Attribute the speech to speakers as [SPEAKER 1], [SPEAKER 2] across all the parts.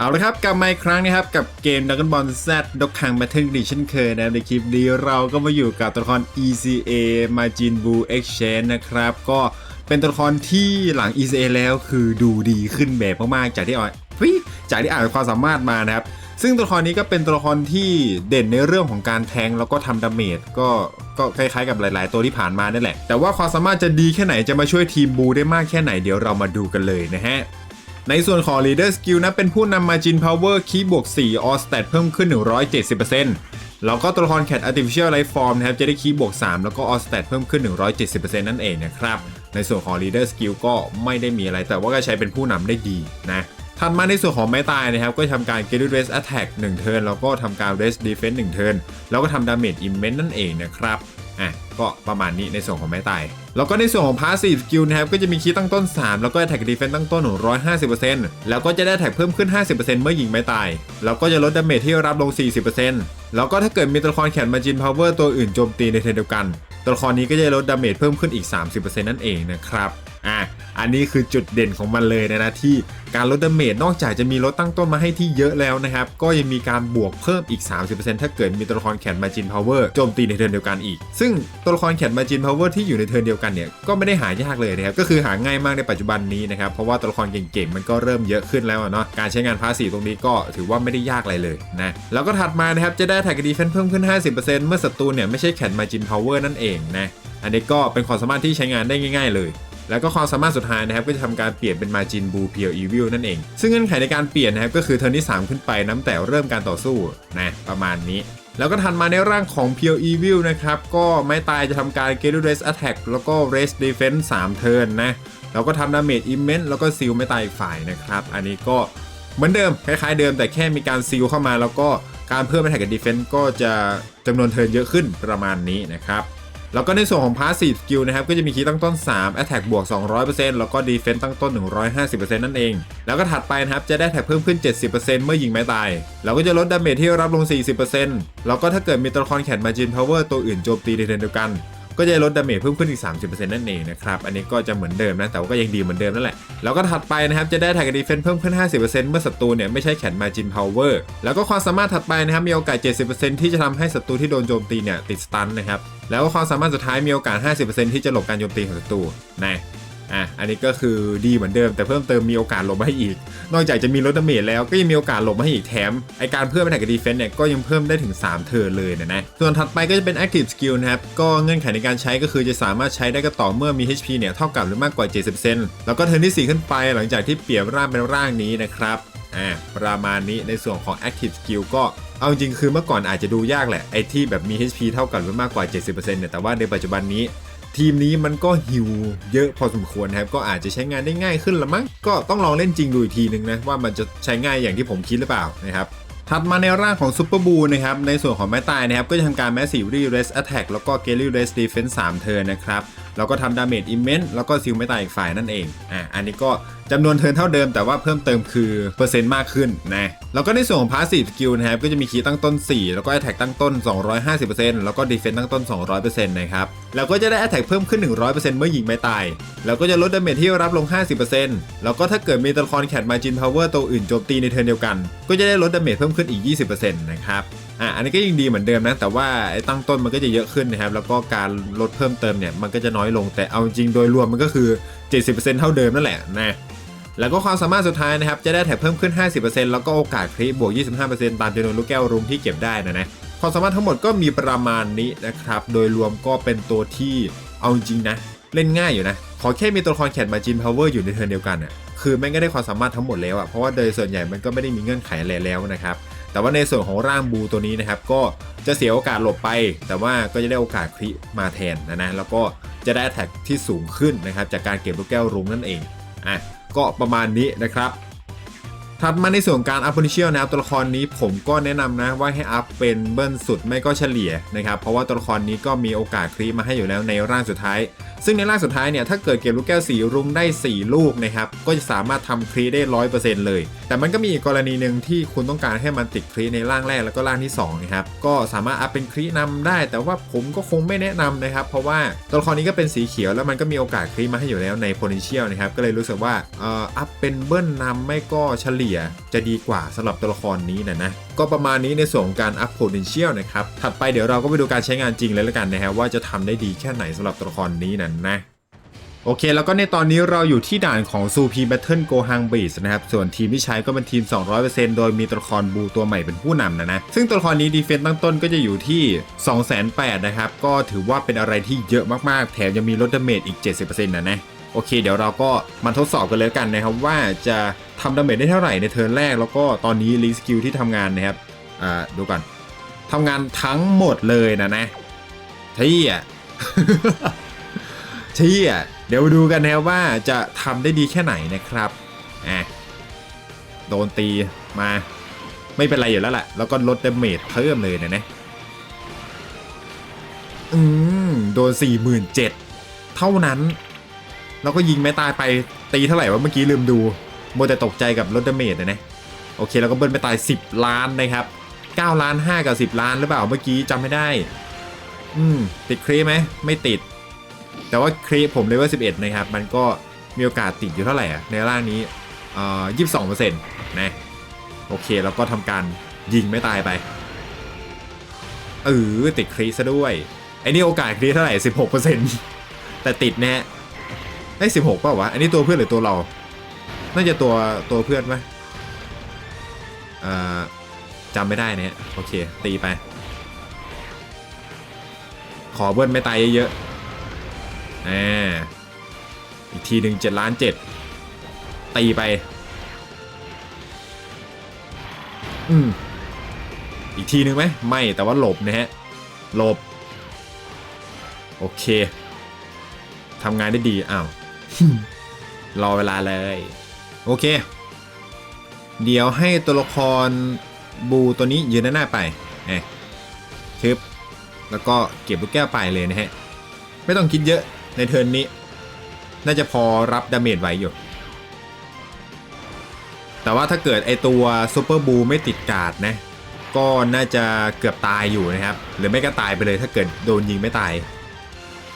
[SPEAKER 1] เอาละครับกลับมาอีกครั้งนะครับกับเกม Dragon Ball Z ดกคัง Battle ดีเช่นเคยนะครับในคลิปนี้เราก็มาอยู่กับตัวละคร ECA Majin Buu Exchange นะครับ ก็เป็นตัวละครที่หลัง ECA แล้วคือดูดีขึ้นแบบมากๆจากที่อ่านจากที่อ่านความสามารถมานะครับ ซึ่งตัวละครนี้ก็เป็นตัวละครที่เด่นในเรื่องของการแทงแล้วก็ทำดาเมจก็ก็คล้ายๆกับหลาย ๆ ตัวที่ผ่านมานั่นแหละ แต่ว่าความสามารถจะดีแค่ไหนจะมาช่วยทีมบูได้มากแค่ไหนเดี๋ยวเรามาดูกันเลยนะฮะ ในส่วนของ Leader Skill นะเป็นผู้นำ Margin Power คีย์บวก 4 All Stat เพิ่มขึ้น 170%แล้วก็ตัวละคร Cat Artificial Life Form นะครับจะได้คีย์บวก 3 แล้วก็ All Stat เพิ่มขึ้น 170%นั่นเองนะครับ ในส่วนของ Leader Skill ก็ไม่ได้มีอะไรแต่ว่าก็ใช้เป็นผู้นำได้ดีนะถัดมาในส่วนของไม้ตายนะครับ ก็ทำการ Get Race Attack 1 เทิร์นแล้วก็ทำการ Race Defense 1 เทิร์นแล้วก็ทำ Damage Immense นั่นเองนะครับ อะก็ประมาณนี้ในส่วนของไม้ตาย แล้วก็ในส่วนของพาสซีฟสกิลนะครับ ก็จะมีคีย์ตั้งต้น 3 แล้วก็แท็กดีเฟนต์ตั้งต้น150%แล้วก็จะได้แท็กเพิ่มขึ้น 50%เมื่อยิงไม้ตาย แล้วก็จะลดดาเมจที่รับลง 40%แล้วก็ถ้าเกิดมีตัวละครแขนมาจินพาวเวอร์ตัวอื่นโจมตีในเทนเดียวกัน ตัวละครนี้ก็จะลดดาเมจเพิ่มขึ้นอีก 30%นั่นเองนะครับอะอันนี้คือจุดเด่นของมันเลยนะนะที่การลดดาเมจนอกจากจะมีลดตั้งต้นมาให้ที่เยอะแล้วนะครับ ก็ยังมีการบวกเพิ่มอีก 30%ถ้าเกิดมีตัวละครแขนมาจินพาวเวอร์โจมตีในเทิร์นเดียวกันอีก ซึ่งตัวละครแขนมาจินพาวเวอร์ที่อยู่ในเทิร์นเดียวกันเนี่ยก็ไม่ได้หายากเลยนะครับ ก็คือหาง่ายมากในปัจจุบันนี้นะครับ เพราะว่าตัวละครเก่งๆ มันก็เริ่มเยอะขึ้นแล้วเนาะการใช้งานภาษีตรงนี้ก็ถือว่าไม่ได้ยากอะไรเลยนะแล้วก็ถัดมานะครับจะได้แท็กดีเฟนเพิ่มขึ้น 50%เมื่อศัตรูเนี่ยไม่ใช่แขนมาจินพาวเวอร์นั่นเองนะอันนี้ก็เป็นความสามารถที่ใช้งานได้ง่าย ๆ เลย แล้วก็ความสามารถสุดท้ายนะครับก็จะทำการเปลี่ยนเป็นมาจินบูเพียวอีวิลนั่นเอง ซึ่งเงื่อนไขในการเปลี่ยนนะครับก็คือเทิร์นที่ 3 ขึ้นไปน้ำแต่เริ่มการต่อสู้นะประมาณนี้แล้วก็ทันมาในร่างของ p u r e Evil นะครับ ก็ไม้ตายจะทำการ g e t Race Attack แล้วก็ Race Defense 3 เทิร์นนะ แล้วก็ทำดาเมจ Immense แล้วก็ซีลไม้ตายฝ่ายนะครับ อันนี้ก็เหมือนเดิม คล้ายๆเดิมแต่แค่มีการซีลเข้ามา แล้วก็การเพิ่ม Attack กับ Defense ก็จะจำนวนเทิร์นเยอะขึ้นประมาณนี้นะครับ แล้วก็ในส่วนของ Passive Skill นะครับก็จะมีคีย์ตั้งต้น 3 Attack บวก 200%แล้วก็ Defense ตั้งต้น 150%นั่นเอง แล้วก็ถัดไปนะครับจะได้แท็กเพิ่มขึ้น 70%เมื่อยิงไม้ตาย เราก็จะลดดาเมจที่รับลง 40%แล้วก็ถ้าเกิดมีตัวละครแขนมาจินพาวเวอร์ตัวอื่นโจมตีในเทนเดียวกัน ก็จะลดดาเมจเพิ่มขึ้นอีก 30%นั่นเองนะครับ อันนี้ก็จะเหมือนเดิมนะ แต่ว่าก็ยังดีเหมือนเดิมนั่นแหละ แล้วก็ถัดไปนะครับ จะได้แท็กดีเฟนเพิ่มขึ้น 50%เมื่อศัตรูเนี่ยไม่ใช่แขนมาจินพาวเวอร์ แล้วก็ความสามารถถัดไปนะครับ มีโอกาส 70%ที่จะทำให้ศัตรูที่โดนโจมตีเนี่ยติดสตันนะครับ แล้วก็ความสามารถสุดท้ายมีโอกาส 50%ที่จะหลบการโจมตีของศัตรูนะ อะอันนี้ก็คือดีเหมือนเดิม แต่เพิ่มเติมมีโอกาสหลบให้อีก นอกจากจะมีลดดาเมจแล้วก็ยังมีโอกาสหลบให้อีกแถมไอการเพิ่มแท็กกับดีเฟนต์เนี่ยก็ยังเพิ่มได้ถึง 3 เทิร์นเลยนะนะส่วนถัดไปก็จะเป็น Active Skill นะครับก็เงื่อนไขในการใช้ก็คือจะสามารถใช้ได้ก็ต่อเมื่อมี HP เนี่ยเท่ากับหรือมากกว่า 70%แล้วก็เทิร์นที่ 4 ขึ้นไปหลังจากที่เปลี่ยนร่างเป็นร่างนี้นะครับอ่าประมาณนี้ในส่วนของ Active Skill ก็เอาจริงคือเมื่อก่อนอาจจะดูยากแหละไอที่แบบมี HP เท่ากับหรือมากกว่า 70%เนี่ยแต่ว่าในปัจจุบันนี้ ทีมนี้มันก็หิวเยอะพอสมควรนะครับ ก็อาจจะใช้งานได้ง่ายขึ้นละมั้งก็ต้องลองเล่นจริงดูอีกทีนึงนะ ว่ามันจะใช้ง่ายอย่างที่ผมคิดหรือเปล่านะครับถัดมาในร่างของซูเปอร์บูนะครับ ในส่วนของแม่ตายนะครับ ก็จะทำการแมสซีรีเรสแอตแทกแล้วก็ g a l l y Res Defense 3เทิร์นะครับ แล้วก็ทำดาเมจ Immense แล้วก็ซิลไม้ตายอีกฝ่ายนั่นเองอะอันนี้ก็จำนวนเทิร์นเท่าเดิมแต่ว่าเพิ่มเติมคือเปอร์เซ็นต์มากขึ้นนะแล้วก็ในส่วนของ Passive Skill นะครับก็จะมีคีย์ตั้งต้น 4 แล้วก็ Attack ตั้งต้น 250%แล้วก็ Defense ตั้งต้น 200%นะครับแล้วก็จะได้ Attack เพิ่มขึ้น 100%เมื่อยิงไม้ตายแล้วก็จะลดดาเมจที่รับลง 50%แล้วก็ถ้าเกิดมีตัวละครแขนมาจินพาวเวอร์ตัวอื่นโจมตีในเทิร์นเดียวกัน ก็จะได้ลดดาเมจเพิ่มขึ้นอีก 20%นะครับ อะอันนี้ก็ยังดีเหมือนเดิมนะ แต่ว่าไอ้ตั้งต้นมันก็จะเยอะขึ้นนะครับ แล้วก็การลดเพิ่มเติมเนี่ยมันก็จะน้อยลง แต่เอาจริงโดยรวมมันก็คือ 70%เท่าเดิมนั่นแหละนะ แล้วก็ความสามารถสุดท้ายนะครับ จะได้แถบเพิ่มขึ้น 50%แล้วก็โอกาสคริบวก 25%ตามจำนวนลูกแก้วรุมที่เก็บได้นะนะ ความสามารถทั้งหมดก็มีประมาณนี้นะครับ โดยรวมก็เป็นตัวที่เอาจริงนะ เล่นง่ายอยู่นะ ขอแค่มีตัวละครแขนมาจินพาวเวอร์อยู่ในเทิร์นเดียวกันอะ คือแม่งก็ได้ความสามารถทั้งหมดแล้วอะ เพราะว่าโดยส่วนใหญ่มันก็ไม่ได้มีเงื่อนไขอะไรแล้วนะครับ แต่ว่าในส่วนของร่างบูตัวนี้นะครับก็จะเสียโอกาสหลบไป แต่ว่าก็จะได้โอกาสคริมาแทนนะนะแล้วก็จะได้แท็กที่สูงขึ้นนะครับจากการเก็บลูกแก้วรุ้งนั่นเองอะก็ประมาณนี้นะครับถัดมาในส่วนการอัพพ t ิเชียลนะครับตัวละครนี้ผมก็แนะนำนะว่าให้อัพเป็นเบิ้ลสุดไม่ก็เฉลี่ยนะครับเพราะว่าตัวละครนี้ก็มีโอกาสครีมาให้อยู่แล้วในร่างสุดท้ายซึ่งในล่างสุดท้ายเนี่ยถ้าเกิดเก็บลูกแก้วสีรุ้งได้ 4 ลูกนะครับก็จะสามารถทำครีได้ร้อยเปอร์เซ็นต์เลย แต่มันก็มีอีกกรณีหนึ่งที่คุณต้องการให้มันติดครีในล่างแรกแล้วก็ล่างที่2นะครับก็สามารถอัพเป็นครีนำได้ แต่ว่าผมก็คงไม่แนะนำนะครับเพราะว่าตัวละครนี้ก็เป็นสีเขียวแล้วมันก็มีโอกาสครีมาให้อยู่แล้วใน potential นะครับก็เลยรู้สึกว่าเอ่ออัพเป็นเบิ้ลนำไม่ก็เฉลี่ยจะดีกว่าสำหรับตัวละครนี้นะนะ ก็ประมาณนี้ในส่วนของการอัพ potential นะครับ ถัดไปเดี๋ยวเราก็ไปดูการใช้งานจริงเลยล้วกันนะฮะว่าจะทำได้ดีแค่ไหนสำหรับตัวละครนี้นั่นนะโอเค แล้วก็ในตอนนี้เราอยู่ที่ด่านของซูพีแบทเทิลโกฮังบีสนะครับ ส่วนทีมที่ใช้ก็เป็นทีม 200%โดยมีตัวละครบูตัวใหม่เป็นผู้นำนะนะ ซึ่งตัวละครนี้ดีเฟนต์ตั้งต้นก็จะอยู่ที่ 208,000นะครับ ก็ถือว่าเป็นอะไรที่เยอะมาก ๆ แถมยังมีลดดาเมจอีก 70%นะนะ โอเค เดี๋ยวเราก็มาทดสอบกันเลยกันนะครับ ว่าจะทำดาเมจได้เท่าไหร่ในเทิร์นแรก แล้วก็ตอนนี้รีสกิลที่ทำงานนะครับอ่าดูก่อนทำงานทั้งหมดเลยนะนะที่อะที่อะเดี๋ยวดูกันนะว่าจะทำได้ดีแค่ไหนนะครับอะโดนตีมาไม่เป็นไรอยู่แล้วแหละแล้วก็ลดดาเมจเพิ่มเลยนะนะอืมโดน 47,000 เท่านั้น แล้วก็ยิงไม่ตายไปตีเท่าไหร่วะเมื่อกี้ลืมดูโมแต่ตกใจกับลดดเมจนะนะโอเคแล้วก็เบิ้ลไปตาย 10 ล้านนะครับ9ล้าน5กับ 10 ล้านหรือเปล่าเมื่อกี้จำไม่ได้ อืมติดครีไหมไม่ติด แต่ว่าครีผมเลเวล11 นะครับ มันก็มีโอกาสติดอยู่เท่าไหร่อะในร่างนี้เอ่อ22เปอร์เซ็นต์นะโอเคแล้วก็ทำการยิงไม่ตายไปเออติดครีซะด้วยไอ้นี่โอกาสครีเท่าไหร่ 16เปอร์เซ็นต์แต่ติดแน่ ไอ้สิบหกเปล่าวะ อันนี้ตัวเพื่อนหรือตัวเรา น่าจะตัวตัวเพื่อนไหมอ่อจำไม่ได้เนี่ย โอเค ตีไป ขอเบิ้ลไม่ตายเยอะๆอ่าอีกทีหนึ่งเจ็ดล้านเจ็ดตีไป อืม อีกทีหนึ่งไหม ไม่ แต่ว่าหลบนะฮะ หลบ โอเคทำงานได้ดี อ้าว รอเวลาเลย โอเค เดี๋ยวให้ตัวละครบูตัวนี้ยืนด้านหน้าไปเอ๊ะชึบแล้วก็เก็บลูกแก้วไปเลยนะฮะ ไม่ต้องคิดเยอะในเทิร์นนี้ น่าจะพอรับดาเมจไหวอยู่ แต่ว่าถ้าเกิดไอตัวซูเปอร์บูไม่ติดการ์ดนะ ก็น่าจะเกือบตายอยู่นะครับ หรือไม่ก็ตายไปเลยถ้าเกิดโดนยิงไม่ตาย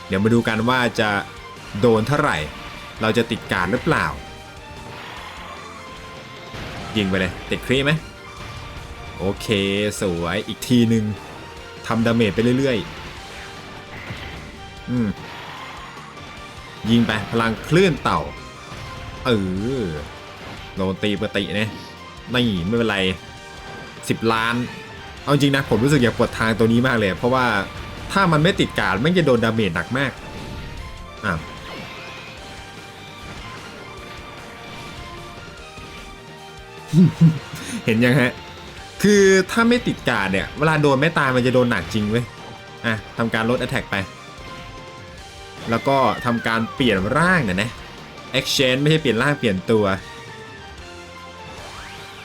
[SPEAKER 1] เดี๋ยวมาดูกันว่าจะโดนเท่าไหร่ เราจะติดการหรือเปล่า ยิงไปเลย ติดครีไหมโอเค สวยอีกทีหนึ่งทำดาเมจไปเรื่อยๆ อืม ยิงไป พลังคลื่นเต่า เออโดนตีปกติเนี่ยนี่ไม่เป็นไร 10 ล้าน เอาจริงนะ ผมรู้สึกอยากปวดทางตัวนี้มากเลย เพราะว่าถ้ามันไม่ติดการมันจะโดนดาเมจหนักมากอ้า เห็นยังฮะ คือถ้าไม่ติดการเนี่ย เวลาโดนไม่ตายมันจะโดนหนักจริงเว้ย อะทำการลด attack ไป แล้วก็ทำการเปลี่ยนร่างเนี่ยนะ exchange ไม่ใช่เปลี่ยนร่างเปลี่ยนตัว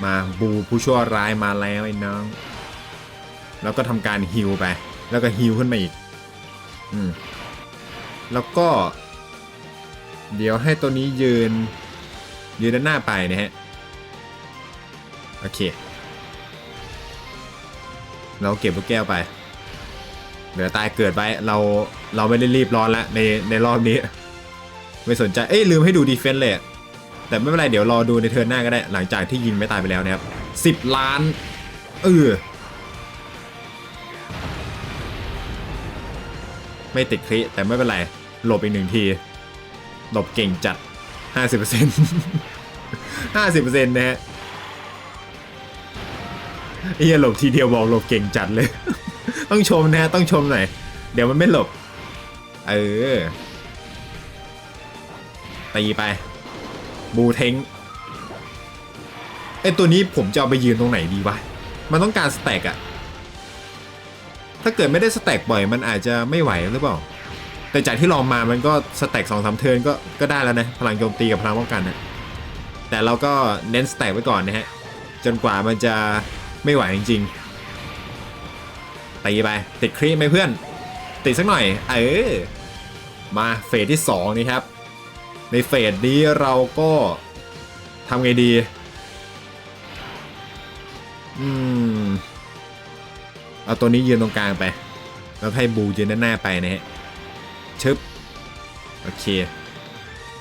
[SPEAKER 1] มาบูผู้ชั่วร้ายมาแล้วไอ้น้อง แล้วก็ทำการฮิลไป แล้วก็ฮิลขึ้นมาอีก อืม แล้วก็ เดี๋ยวให้ตัวนี้ยืน ยืนด้านหน้าไปนะฮะ เค เราเก็บลูกแก้วไป เหลือตายเกิดไว้เราเราไม่ได้รีบร้อนแล้วในในรอบนี้ ไม่สนใจเอ้ยลืมให้ดูดีเฟนส์เลยแต่ไม่เป็นไรเดี๋ยวรอดูในเทิร์นหน้าก็ได้ หลังจากที่ยิงไม่ตายไปแล้วนะครับสิบล้านเออไม่ติดคริแต่ไม่เป็นไรหลบอีกหนึ่งทีหลบเก่งจัด 50% 50%นะฮะ เฮียหลบทีเดียวบอกหลบเก่งจัดเลย ต้องชมนะฮะต้องชมหน่อย เดี๋ยวมันไม่หลบ เออ ตีไป บูเทงไอตัวนี้ผมจะเอาไปยืนตรงไหนดีวะ มันต้องการสแต็กอะถ้าเกิดไม่ได้สแต็กบ่อยมันอาจจะไม่ไหวหรือเปล่า แต่จากที่ลองมามันก็สแต็กสองสามเทิร์นก็ก็ได้แล้วนะ พลังโจมตีกับพลังป้องกันนะแต่เราก็เน้นสแต็กไว้ก่อนนะฮะ จนกว่ามันจะ ไม่ไหวจริงๆตีไป ติดครีมไหมเพื่อน ติดสักหน่อย เออ มาเฟสที่ 2 นี่ครับ ในเฟสนี้เราก็ทำไงดี อืม เอาตัวนี้ยืนตรงกลางไป แล้วให้บูยืนด้านหน้าไปนะฮะ ชึบ โอเค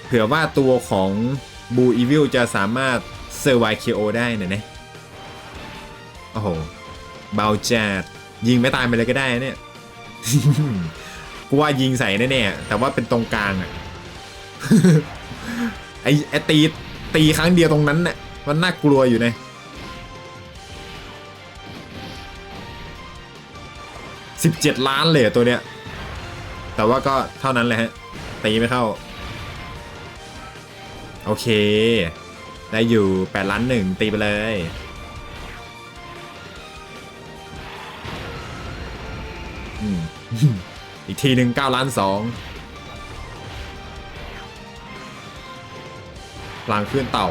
[SPEAKER 1] เผื่อว่าตัวของบูอีวิลจะสามารถเซอร์ไวเคโอได้นะเนี่ย โอ้โห เบาจัดยิงไม่ตายไปเลยก็ได้เนี่ยกูว่ายิงใส่แน่ๆแต่ว่าเป็นตรงกลางอะไอ้ไอ้ตีตีครั้งเดียวตรงนั้นน่ะมันน่ากลัวอยู่นะสิบเจ็ดล้านเลยตัวเนี้ย แต่ว่าก็เท่านั้นแหละฮะ ตีไม่เข้า โอเค ได้อยู่8ล้านหนึ่งตีไปเลย อีกทีหนึ่ง9ล้าน2พลังเคลื่อนเต่า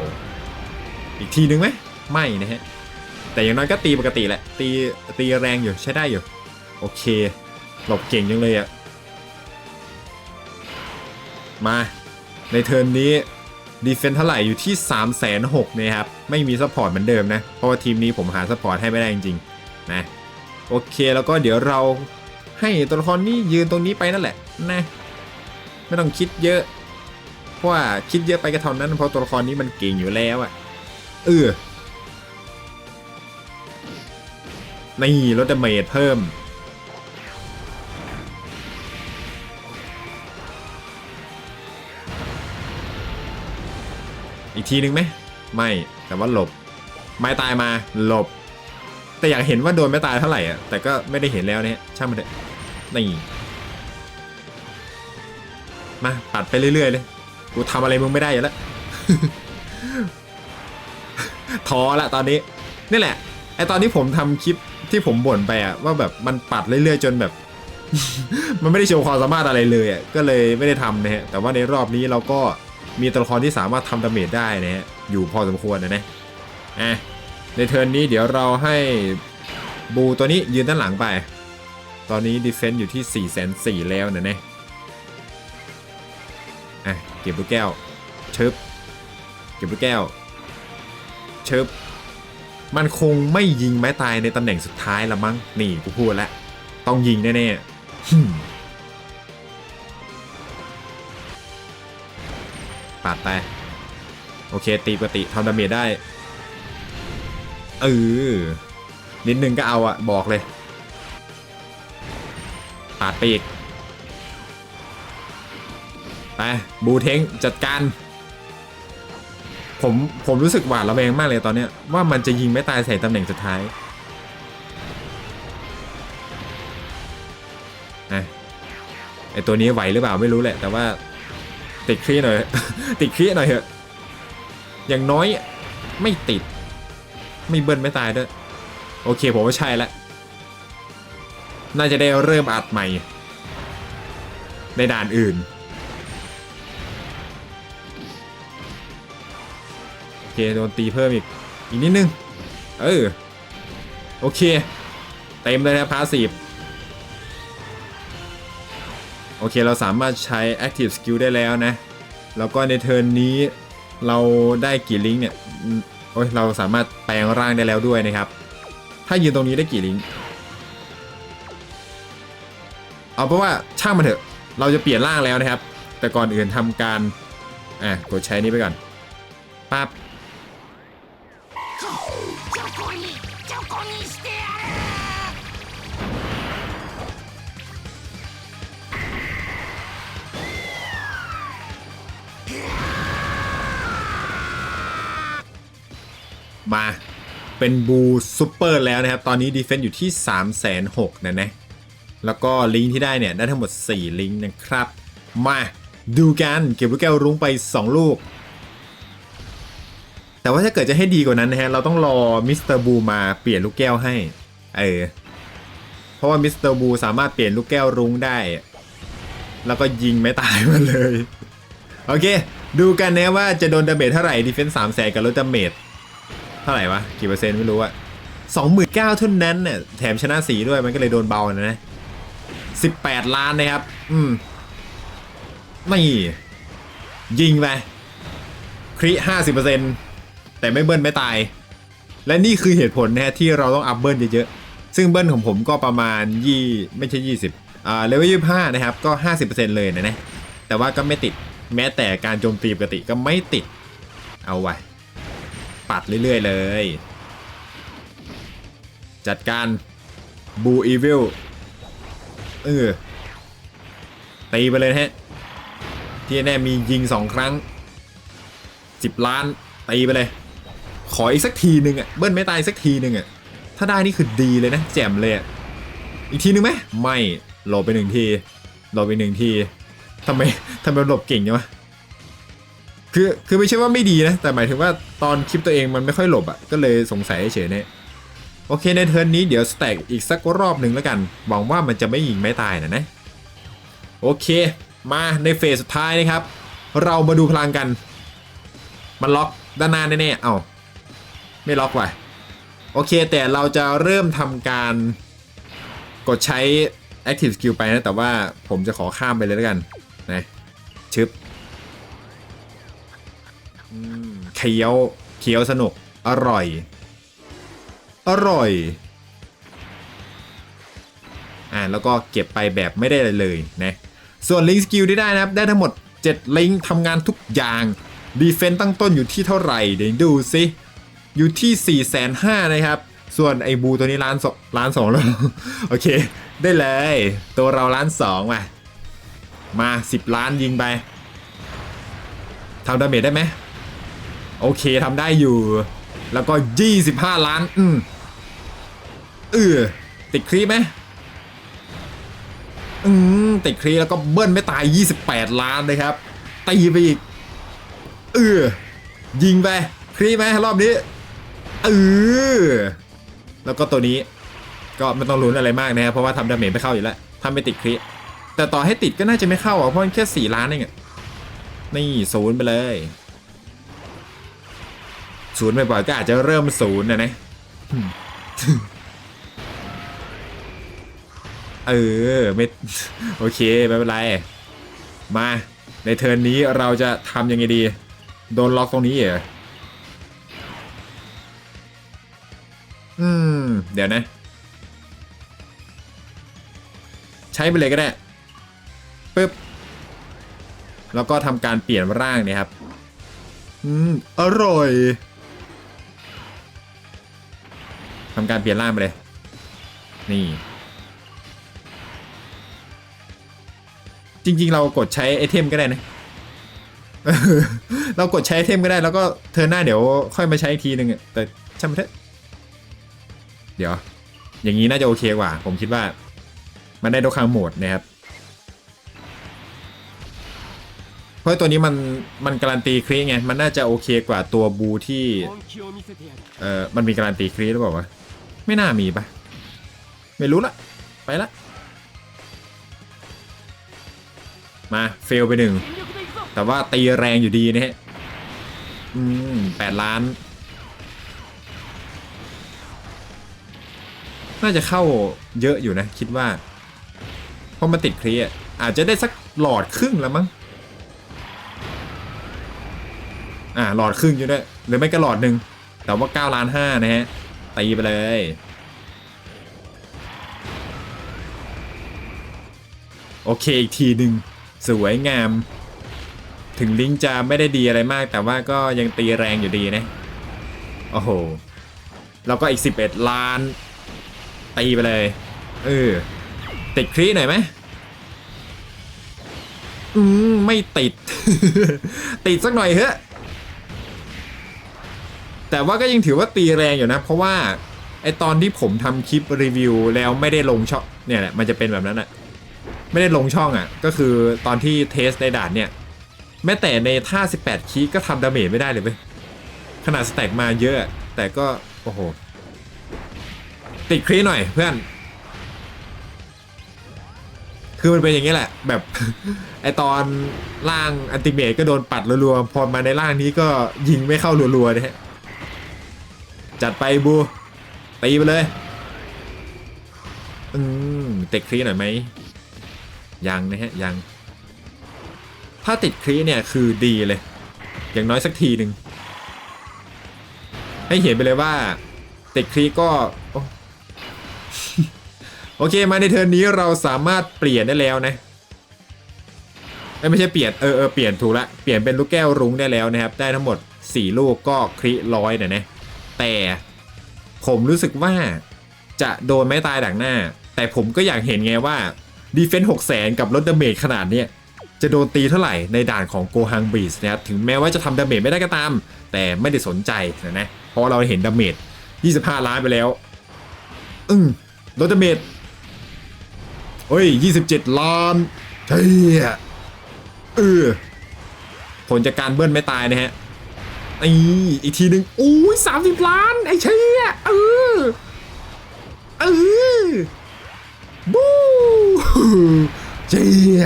[SPEAKER 1] อีกทีหนึ่งไหมไม่นะฮะ แต่อย่างน้อยก็ตีปกติแหละ ตีตีแรงอยู่ใช้ได้อยู่ โอเค หลบเก่งจังเลยอะมา ในเทิร์นนี้ดีเฟนเท่าไหร่อยู่ที่ 3 6 0 0 0นะครับ ไม่มีซัพพอร์ตเหมือนเดิมนะ เพราะว่าทีมนี้ผมหาซัพพอร์ตให้ไม่ได้จริงๆนะ โอเคแล้วก็เดี๋ยวเรา ให้ตัวละครนี้ยืนตรงนี้ไปนั่นแหละนะไม่ต้องคิดเยอะ เพราะว่าคิดเยอะไปก็เท่านั้นเพราะตัวละครนี้มันเก่งอยู่แล้วอะเออนี่ลดดาเมจเพิ่ม อีกทีนึงไหม ไม่แต่ว่าหลบ ไม้ตายมาหลบ แต่อยากเห็นว่าโดนไม่ตายเท่าไหร่อะแต่ก็ไม่ได้เห็นแล้วเนี่ยช่างมันเถอะนี่มาปัดไปเรื่อยๆเลยกูทำอะไรมึงไม่ได้อยู่แล้วท้อละตอนนี้นี่แหละไอตอนที่ผมทำคลิปที่ผมบ่นไปอะว่าแบบมันปัดเรื่อยๆจนแบบ มันไม่ได้โชว์ความสามารถอะไรเลยอะก็เลยไม่ได้ทำนะฮะแต่ว่าในรอบนี้เราก็มีตัวละครที่สามารถทำดาเมจได้นะฮะอยู่พอสมควรนะเนะอะ ในเทิร์นนี้เดี๋ยวเราให้บูตัวนี้ยืนด้านหลังไป ตอนนี้ดีเฟนซ์อยู่ที่4 4 0 0 0แล้วนะเนี่ยอะเก็บลูกแก้วชึบเก็บลูกแก้วชึบมันคงไม่ยิงไม้ตายในตำแหน่งสุดท้ายละมั้ง นี่กูพูดแล้ว ต้องยิงแน่ๆปาดไป โอเค ตีปกติทำดาเมจได้ เออนิดนึงก็เอาอะบอกเลยปาดปีกไปบูเทงจัดการผมผมรู้สึกหวาดระแวงมากเลยตอนเนี้ยว่ามันจะยิงไม่ตายใส่ตำแหน่งสุดท้ายไอตัวนี้ไหวหรือเปล่าไม่รู้แหละ แต่ว่าติดครีหน่อย ติดครีหน่อยเถอะอย่างน้อยไม่ติด ไม่เบิ้ลไม่ตายด้วย โอเคผมว่าใช่แล้วน่าจะได้เริ่มอัดใหม่ ในด่านอื่น โอเคโดนตีเพิ่มอีก อีกนิดนึง เออ โอเค เต็มเลยนะพาสีฟโอเคเราสามารถใช้ Active Skill ได้แล้วนะ แล้วก็ในเทิร์นนี้เราได้กี่ลิงก์เนี่ย โอ้ยเราสามารถแปลงร่างได้แล้วด้วยนะครับ ถ้ายืนตรงนี้ได้กี่ลิงเอาเพราะว่าช่างมันเถอะ เราจะเปลี่ยนร่างแล้วนะครับ แต่ก่อนอื่นทำการอะกดใช้นี้ไปก่อนปั๊บ มาเป็นบูซูเปอร์แล้วนะครับ ตอนนี้ดีเฟนซ์อยู่ที่ 3 6 0 0 0นะนะ แล้วก็ลิงก์ที่ได้เนี่ย ได้ทั้งหมด 4 ลิงก์นะครับ มาดูกันเก็บลูกแก้วรุ้งไป 2 ลูก แต่ว่าถ้าเกิดจะให้ดีกว่านั้นนะฮะ เราต้องรอมิสเตอร์บูมาเปลี่ยนลูกแก้วให้ เออ เพราะว่ามิสเตอร์บูสามารถเปลี่ยนลูกแก้วรุ้งได้ แล้วก็ยิงไม่ตายมาเลย โอเค ดูกันนะว่าจะโดนดาเมจเท่าไหร่ดีเฟนซ์สามแสนกับลดดาเมจ ท่าไหร่วะ กี่เปอร์เซ็นต์ไม่รู้อะสองหมื่นเก้าเท่านั้นเนี่ยแถมชนะสีด้วยมันก็เลยโดนเบานะนะสิบแปดล้านนะครับ อืมนี่ยิงไปคริห้าสิบเปอร์เซ็นต์แต่ไม่เบิ้ลไม่ตาย และนี่คือเหตุผลนะฮะที่เราต้องอัพเบิ้ลเยอะๆ ซึ่งเบิ้ลของผมก็ประมาณยี่ไม่ใช่ยี่สิบอ่าเลเวลยี่ห้านะครับ ก็ห้าสิบเปอร์เซ็นต์เลยนะนะแต่ว่าก็ไม่ติดแม้แต่การโจมตีปกติก็ไม่ติดเอาไว้ ปัดเรื่อยๆเลย จัดการบูอีวิลเออตีไปเลยฮะ ที่แน่มียิงสองครั้ง10ล้านตีไปเลย ขออีกสักทีหนึ่งอะเบิ้ลไม่ตายสักทีหนึ่งอะถ้าได้นี่คือดีเลยนะ แจ่มเลยอะอีกทีนึงไหมไม่หลบไปหนึ่งทีหลบไปหนึ่งทีทำไมทำไมหลบเก่งจังวะ คือคือไม่ใช่ว่าไม่ดีนะ แต่หมายถึงว่าตอนคลิปตัวเองมันไม่ค่อยหลบอะก็เลยสงสัยเฉยๆเนี่ยโอเคในเทิร์นนี้เดี๋ยวสแต็กอีกสักรอบหนึ่งแล้วกันหวังว่ามันจะไม่ยิงไม่ตายนะนะโอเค มาในเฟสสุดท้ายนะครับ เรามาดูพลังกัน มันล็อกด้านหน้าแน่ๆเอา้าไม่ล็อกว่ะโอเค แต่เราจะเริ่มทำการกดใช้ Active Skill ไปนะ แต่ว่าผมจะขอข้ามไปเลยแล้วกันนะชึบ เคี้ยวเคี้ยวสนุกอร่อย อร่อยอ่าแล้วก็เก็บไปแบบไม่ได้เลยนะส่วนลิงสกิลที่ได้นะครับ ได้ทั้งหมด 7 ลิงทำงานทุกอย่างดีเฟนต์ตั้งต้นอยู่ที่เท่าไหร่เดี๋ยวดูซิอยู่ที่ 4 5 0 0 0นะครับ ส่วนไอ้บูตัวนี้ล้านสองล้านสองแล้ว โอเค ได้เลย ตัวเราล้านสองว่ะมา 10 ล้านยิงไปทำดาเมจได้ไหม โอเคทำได้อยู่ แล้วก็ 25 ล้าน อืมเออติดครีปไหมอืมติดครีแล้วก็เบิ้ลไม่ตาย 28 ล้านเลยครับ ตีไปอีก เออยิงไป ครีไหมรอบนี้ เออแล้วก็ตัวนี้ก็ไม่ต้องลุ้นอะไรมากนะครับเพราะว่าทำดาเมจไม่เข้าอยู่แล้วทำไม่ติดครีแต่ต่อให้ติดก็น่าจะไม่เข้าอะเพราะมันแค่ 4 ล้านเองนี่ศูนย์ไปเลย ศูนย์บ่อยๆก็อาจจะเริ่มศูนย์นะนะเออไม่โอเคไม่เป็นไร มาในเทิร์นนี้เราจะทำยังไงดี โดนล็อกตรงนี้เหรออืม เดี๋ยวนะ ใช้ไปเลยก็ได้ปึ๊บแล้วก็ทำการเปลี่ยนร่างเนี่ยครับ อืม อร่อยำการเปลี่ยนร่างไปเลย นี่ จริง ๆ เรากดใช้ไอเทมก็ได้นะ เรากดใช้ไอเทมก็ได้ แล้วก็เทอหน้าเดี๋ยวค่อยมาใช้อีกทีหนึ่งแต่ช่างมันเถอะ เดี๋ยว อย่างนี้น่าจะโอเคกว่า ผมคิดว่า มันได้ทุกครั้งโหมดนะครับเพราะตัวนี้มันมันการันตีครีไง มันน่าจะโอเคกว่าตัวบูที่ เออมันมีการันตีครีหรือเปล่าวะ ไม่น่ามีปะไม่รู้ละ ไปละ มาเฟลไปหนึ่ง แต่ว่าตีแรงอยู่ดีนะฮะ อืมแปดล้าน น่าจะเข้าเยอะอยู่นะ คิดว่า เพราะมันติดเคลียร์อาจจะได้สักหลอดครึ่งแล้วมั้ง อ่าหลอดครึ่งอยู่ด้วยหรือไม่ก็หลอดหนึ่งแต่ว่า9ล้านห้านะฮะ ตีไปเลยโอเคอีกทีหนึ่งสวยงาม ถึงลิงจะไม่ได้ดีอะไรมาก แต่ว่าก็ยังตีแรงอยู่ดีนะ โอ้โห แล้วก็อีก 11 ล้าน ตีไปเลย เออ ติดครีหน่อยไหมอืม ไม่ติด ติดสักหน่อยเถอะ แต่ว่าก็ยังถือว่าตีแรงอยู่นะ เพราะว่าไอตอนที่ผมทำคลิปรีวิวแล้วไม่ได้ลงช่องเนี่ยแหละมันจะเป็นแบบนั้นอะไม่ได้ลงช่องอะก็คือตอนที่เทสในด่านเนี่ยแม้แต่ในท่า 18 คีก็ทำดาเมจไม่ได้เลยเว้ยขนาดสแต็กมาเยอะ แต่ก็โอ้โห ติดครีหน่อยเพื่อน คือมันเป็นอย่างนี้แหละ แบบไอตอนล่างอันติเมตก็โดนปัดรัวๆ พอมาในล่างนี้ก็ยิงไม่เข้ารัวๆนะฮะ จัดไปบูตีไปเลยอืมติดครีหน่อยไหมยังนะฮะยัง ถ้าติดครีเนี่ยคือดีเลย อย่างน้อยสักทีหนึ่งให้เห็นไปเลยว่า ติดครีก็โอโอเคมาในเทิร์นนี้เราสามารถเปลี่ยนได้แล้วนะไม่ใช่เปลี่ยนเออเออเปลี่ยนถูกละเปลี่ยนเป็นลูกแก้วรุ้งได้แล้วนะครับ ได้ทั้งหมด 4 ลูกก็ครีร้อยเนี่ยนะ แต่ผมรู้สึกว่าจะโดนไม้ตายดักหน้า แต่ผมก็อยากเห็นไงว่าดีเฟนส์หกแสนกับลดดาเมจขนาดเนี้ยจะโดนตีเท่าไหร่ในด่านของโกฮังบีสนะครับถึงแม้ว่าจะทำดาเมจไม่ได้ก็ตาม แต่ไม่ได้สนใจนะนะเพราะเราเห็นดาเมจ25 ล้านไปแล้วอึ้งลดดาเมจเฮ้ย 27 ล้านเฮ้ยเออผลจากการเบิ้ลไม่ตายนะฮะ นี่อีกทีหนึ่งอุ้ยสามสิบล้าน ไอ้เชี่ยเออเออบูเชี่ย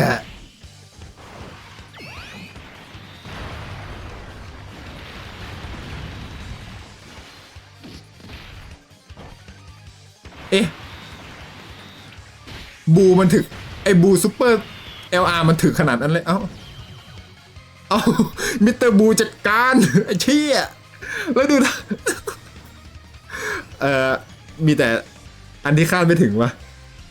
[SPEAKER 1] เอ๊ะบูมันถึก ไอ้บูซูเปอร์ LR มันถึกขนาดนั้นเลย เอ้า เอามิสเตอร์บูจัดการไอ้เชี่ยแล้วดูนะเอ่อมีแต่อันที่คาดไม่ถึงวะ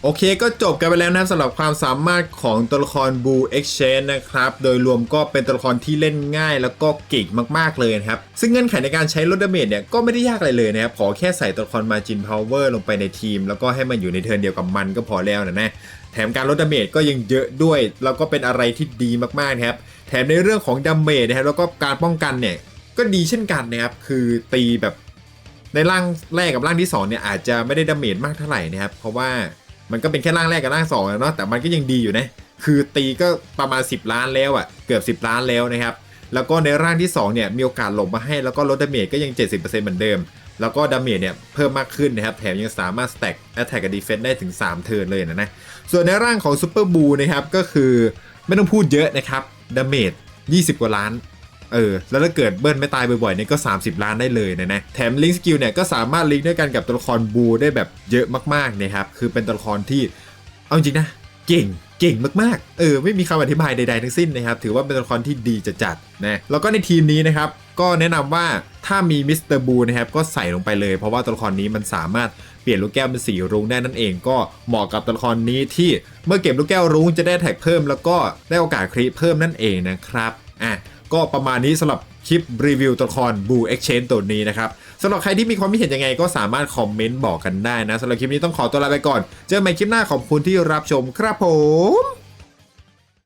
[SPEAKER 1] โอเคก็จบกันไปแล้วนะครับสำหรับความสามารถของตัวละคร Blue Exchange นะครับ โดยรวมก็เป็นตัวละครที่เล่นง่ายแล้วก็เก่งมากๆเลยนะครับ ซึ่งเงื่อนไขในการใช้ลดดาเมจเนี่ยก็ไม่ได้ยากอะไรเลยนะครับ ขอแค่ใส่ตัวละคร Margin Power ลงไปในทีม แล้วก็ให้มันอยู่ในเทิร์นเดียวกับมันก็พอแล้วนะนะแถมการลดดาเมจก็ยังเยอะด้วย แล้วก็เป็นอะไรที่ดีมากๆนะครับ แถมในเรื่องของดาเมจนะครับแล้วก็การป้องกันเนี่ยก็ดีเช่นกันนะครับคือตีแบบในร่างแรกกับร่างที่สองเนี่ยอาจจะไม่ได้ดาเมจมากเท่าไหร่นะครับเพราะว่ามันก็เป็นแค่ร่างแรกกับร่างสองเนาะแต่มันก็ยังดีอยู่นะคือตีก็ประมาณ 10 ล้านแล้วอะ่ะเกือบ 10 ล้านแล้วนะครับแล้วก็ในร่างที่2เนี่ยมีโอกาสหลบมาให้แล้วก็ลดดาเมจก็ยัง 70%เหมือนเดิม แล้วก็ดาเมจเนี่ยเพิ่มมากขึ้นนะครับแถมยังสามารถ stack attack กับ defense ได้ถึง 3 เทิร์นเลยนะนะส่วนในร่างของซูเปอร์บูนะครับก็คือไม่ต้องพูดเยอะนะครับ ดาเมจ20 กว่าล้าน เออ แล้วถ้าเกิดเบิ้ลไม่ตายบ่อยๆเนี่ยก็ 30 ล้านได้เลยนะนะ แถมลิงสกิลเนี่ยก็สามารถลิงก์ด้วยกันกับตัวละครบูได้แบบเยอะมากๆนะครับ คือเป็นตัวละครที่ เอาจริงนะ เก่งเก่งมากๆ เออ ไม่มีคำอธิบายใดๆทั้งสิ้นนะครับ ถือว่าเป็นตัวละครที่ดีจัดๆนะ แล้วก็ในทีมนี้นะครับ ก็แนะนำว่า ถ้ามีมิสเตอร์บูนะครับก็ใส่ลงไปเลย เพราะว่าตัวละครนี้มันสามารถเปลี่ยนลูกแก้วเป็นสีรุ้งได้นั่นเองก็เหมาะกับตัวละครนี้ที่เมื่อเก็บลูกแก้วรุ้งจะได้แท็กเพิ่ม แล้วก็ได้โอกาสครีเพิ่มนั่นเองนะครับอะก็ประมาณนี้สำหรับคลิปรีวิวตัวละคร Blue Exchange ตัวนี้นะครับสำหรับใครที่มีความคิดเห็นยังไงก็สามารถคอมเมนต์บอกกันได้นะสำหรับคลิปนี้ต้องขอตัวลาไปก่อน เจอกันใหม่คลิปหน้าขอบคุณที่รับชมครับผม